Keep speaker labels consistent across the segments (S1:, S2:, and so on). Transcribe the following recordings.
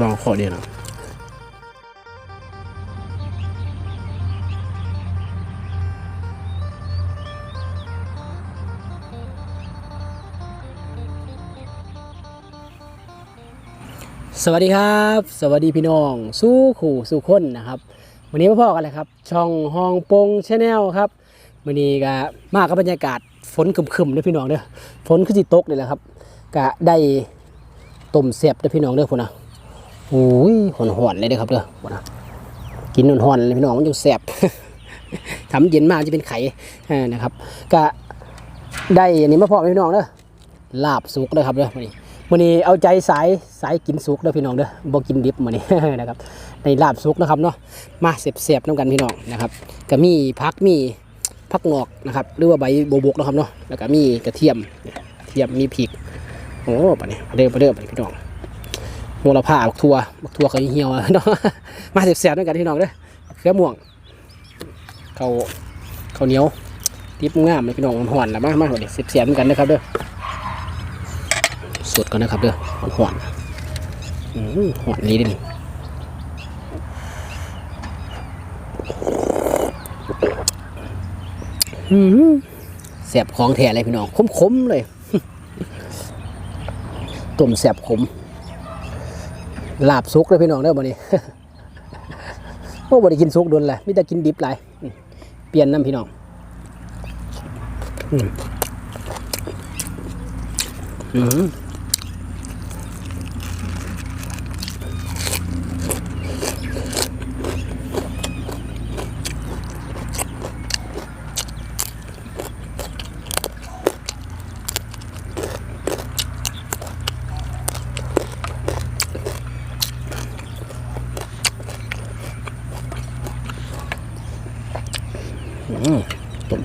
S1: ลองขอเดียวนะสวัสดีครับ สวัสดีพี่น้อง สู้ขู่สู้คนนะครับวันนี้มาพ่อกันเลยครับ ช่องฮองปงชาแนลครับวันนี้ก็มากับบรรยากาศฝนคึมๆเด้อพี่น้องเด้อฝนคือสิตกเลยแหละครับก็ได้ ต้มเสียบเด้อพี่น้องเด้อพุ่นนะโอ้ยหอนๆเลยเด้อครับเด้อพุ่นนะกินหอนๆเลยพี่น้องมันจะแสบทำเย็นมากจะเป็นไข่นะครับก็ได้อันนี้มาพ่อพี่น้องเด้อลาบสุกเด้อครับเด้อวันนี้วันนี้เอาใจสายสายกินสุกเด้อพี่น้องเด้อบ่กินดิบมื้อนี้นะครับในลาบสุกนะครับเนาะมาเสียบๆน้ำกันพี่น้องนะครับก็มีพักมีพักงอกนะครับหรือว่าใบโบบกนะครับเนาะแล้วก็มีกระเทียมกระเทียมมีพริก โอ้ปะเนี่ยเริ่มเริ่มไปพี่น้องโหระพาบักทัวบักทั่วก็เหี่ยวเนาะมาเสียบๆน้ำกันพี่น้องเด้อเครือม่วงเขาเขาเหนียวทิพงามเลยพี่น้องมันหอนแล้วมากมาหอนเสียบๆเหมือนกันนะครับเด้อสดก่อนนะครับเด้อมันหอนหอนนี้ดิอืมแสบของแท้เลยพี่น้องขมๆเลย ต้มแสบขมลาบซุกเลยพี่น้องเด้อบ่นี้โอ้บ่ได้กินซุกโดนแหละมิแต่กินดิบหลายเปลี่ยนน้ำพี่น้องอืม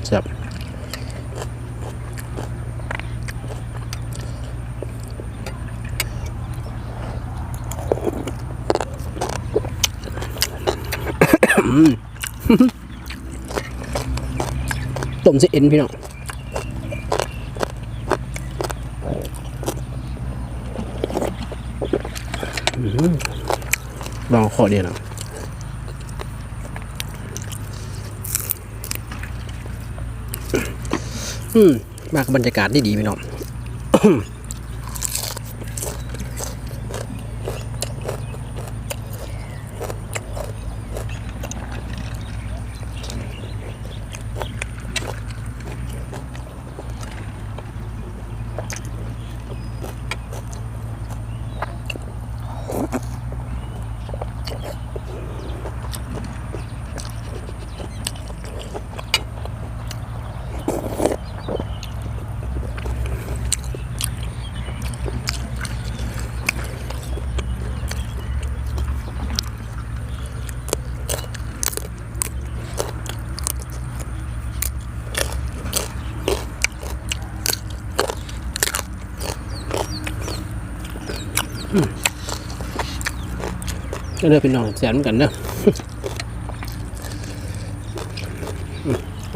S1: แซ่บ ต้มเสเอ็นพี่น้องอื้อหือลองขอเดียวนะอืม มากับบรรยากาศที่ดีพี่น้อง ก็เลือกเป็นนองแสนเหมือนกันเนอะ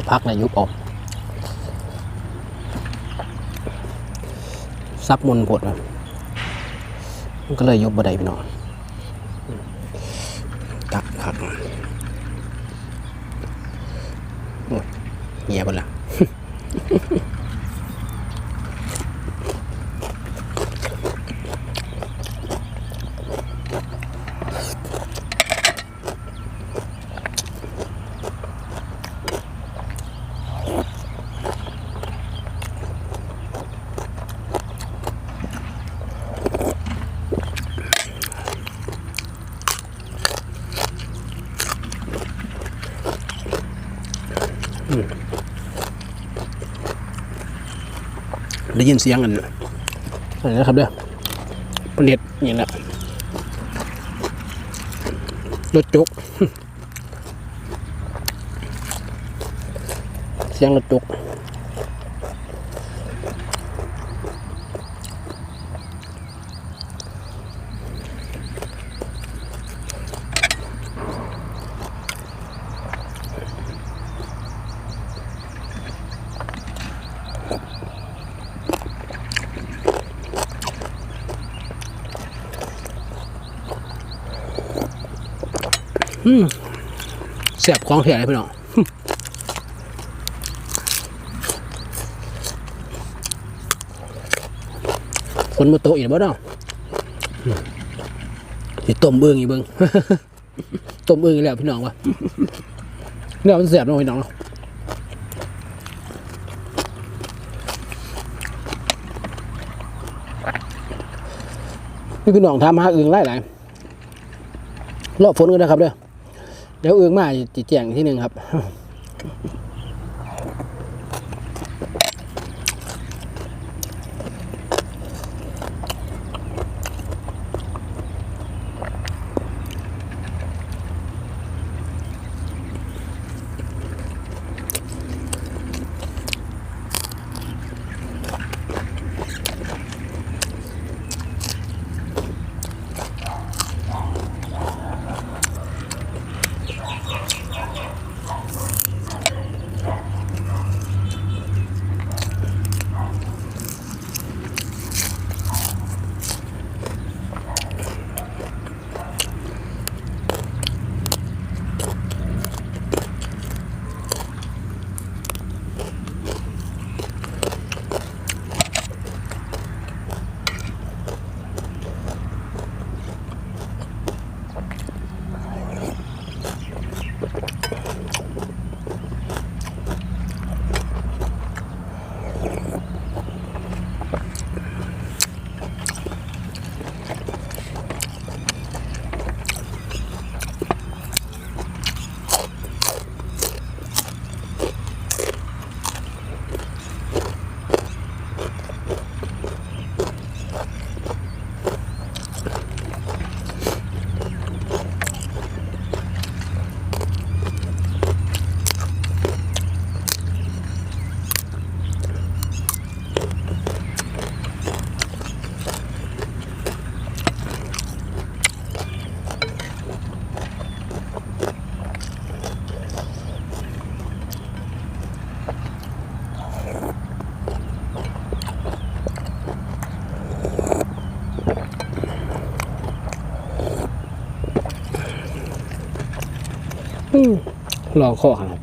S1: พักนายยุบออกซับมนผดมันก็เลยยุบบัไดพี่น้องตักผักเงียบไปละ ได้ยินเสียงกันอะไรนะครับเด้อผลิตอย่างนั้นรถจุก เสียงรถจุก อืมเสียบของเถียเลยพี่น้องคนมาโตอีกบ่เนาะอืมสิต้มเบิ่งอีกเบิ่งต้มเบิ่งอีกแล้วพี่น้องวะเนี่ยมันเสียบเนาะพี่น้องเนาะนี่พี่น้องทำหาอึ่งไล่ไหลายรอฝนกันนะครับเด้อ เดี๋ยวอึ่งมาจีแจงที่หนึ่งครับ ลองข้อครับ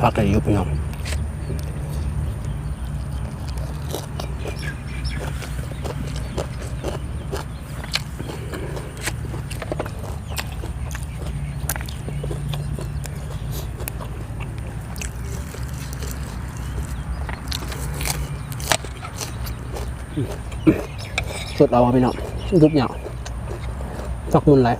S1: พักกันอยู่พี่น้อง สุดเอาอะพี่น้องยุบเหยาฝักมุนไหล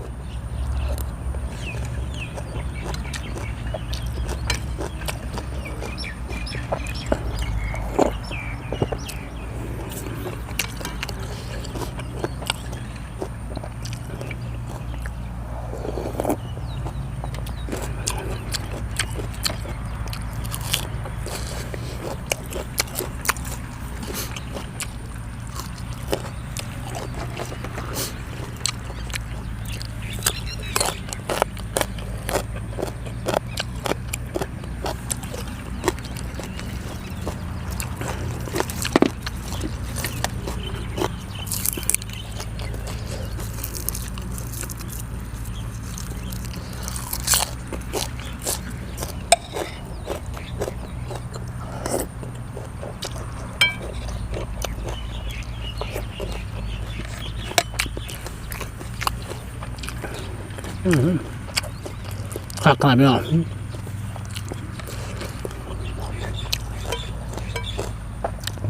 S1: ฝักขนาดพี่น้อ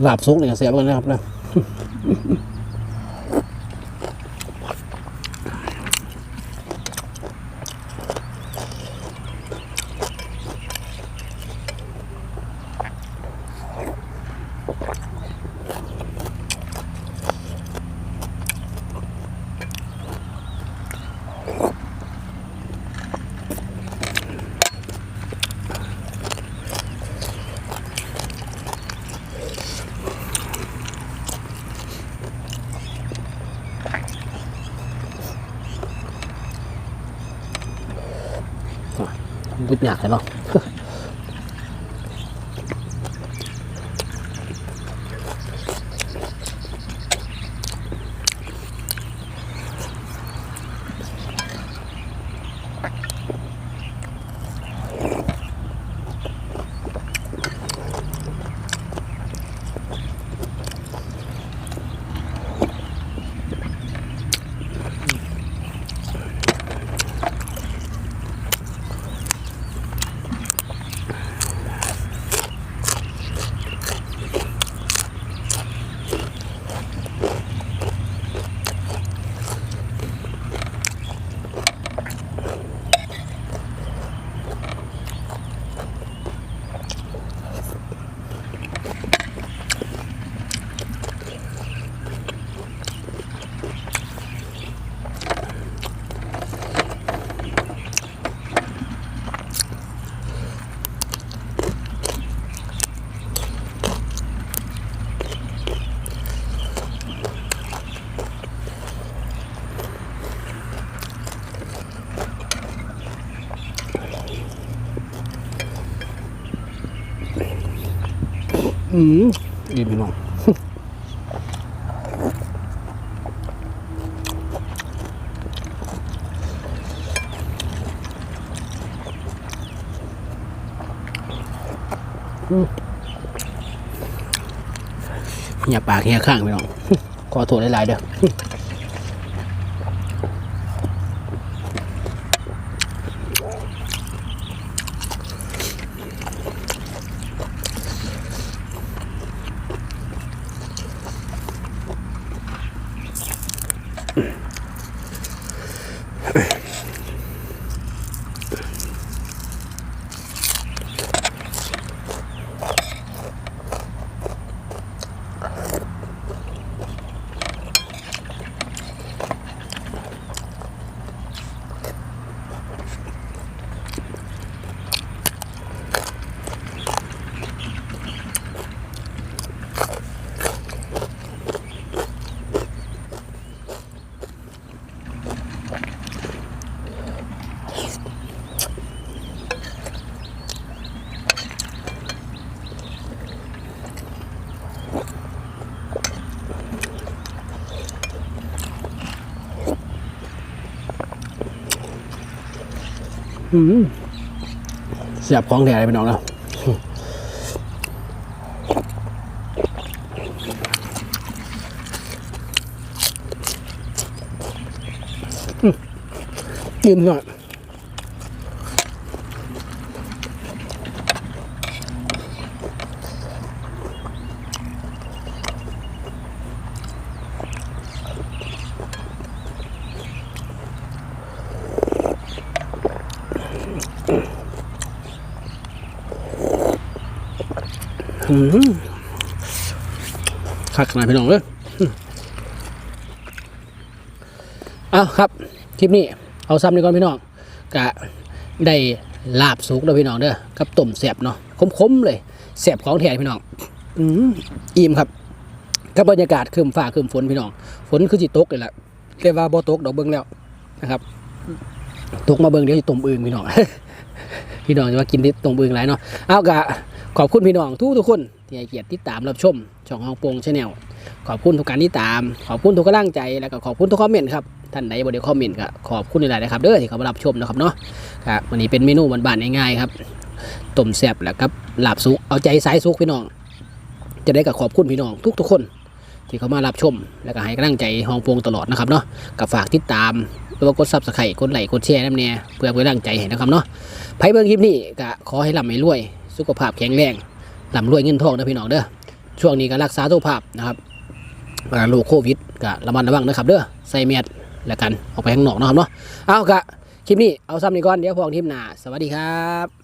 S1: หลาบซุกเนี่ยเสียบกันนะครับนะ Ang good niya, ano? อืมอีพี่น้องอย่าปากเฮียข้างพี่น้องขอโทษหลายๆเด้อ เสียบของแท้เลยพี่น้องแล้วกินก่อย คักขนาดพี่น้องเลยอืมเอาครับ คลิปนี้เอาซ้ำนี่ก่อนพี่น้องกะได้ลาบสุกแล้วพี่น้องเด้อกับต้มแสบเนาะคมๆเลยแสบของแท้พี่น้องอืมอิ่มครับกับบรรยากาศคืมฟ้าคืมฝนพี่น้อง ฝนคือสิตกเลยล่ะแต่ว่าบ่ตกดอกเบิ่งแล้วนะครับ ตกมาเบิ่งเดี๋ยวสิต้มอึ่งพี่น้องพี่น้องจะว่ากินที่ต้มอึ่งหลายเนาะเอากะ ขอบคุณพี่น้องทุกทุกคนที่ให้เกียรติติดตามรับชมช่องฮองโปงชาแนลขอบคุณทุกการติดตาม ขอบคุณทุกกำลังใจแล้วก็ขอบคุณทุกคอมเมนต์ครับท่านใดบ่ได้คอมเมนต์ก็ขอบคุณหลายๆนะครับเด้อที่เขามารับชมนะครับเนาะครับวันนี้เป็นเมนูบ้านๆง่ายๆครับต้มแซ่บแล้วครับลาบสุกเอาใจสายสุกพี่น้อง จะได้กับขอบคุณพี่น้องทุกๆคน ที่เขามารับชม แล้วก็ให้กำลังใจฮองโปงตลอดนะครับเนาะกับฝากติดตามหรือว่ากดซับสไครต์กดไลค์กดแชร์น้ำเนี่ยเพื่อเป็นกำลังใจให้นะครับเนาะไพ่เบิ่งคลิปนี้ก็ขอให้ร่ำให้รวย สุขภาพแข็งแรงร่ำรวยเงินทองนะพี่น้องเด้อช่วงนี้ก็รักษาสุขภาพนะครับโรคโควิดก็ระมัดระวังนะครับเด้อใส่แมสแล้วกันออกไปข้างนอกนะครับเนาะเอากะคลิปนี้เอาซ้ำนี้ก่อนเดี๋ยวพวกทีมหน้าสวัสดีครับ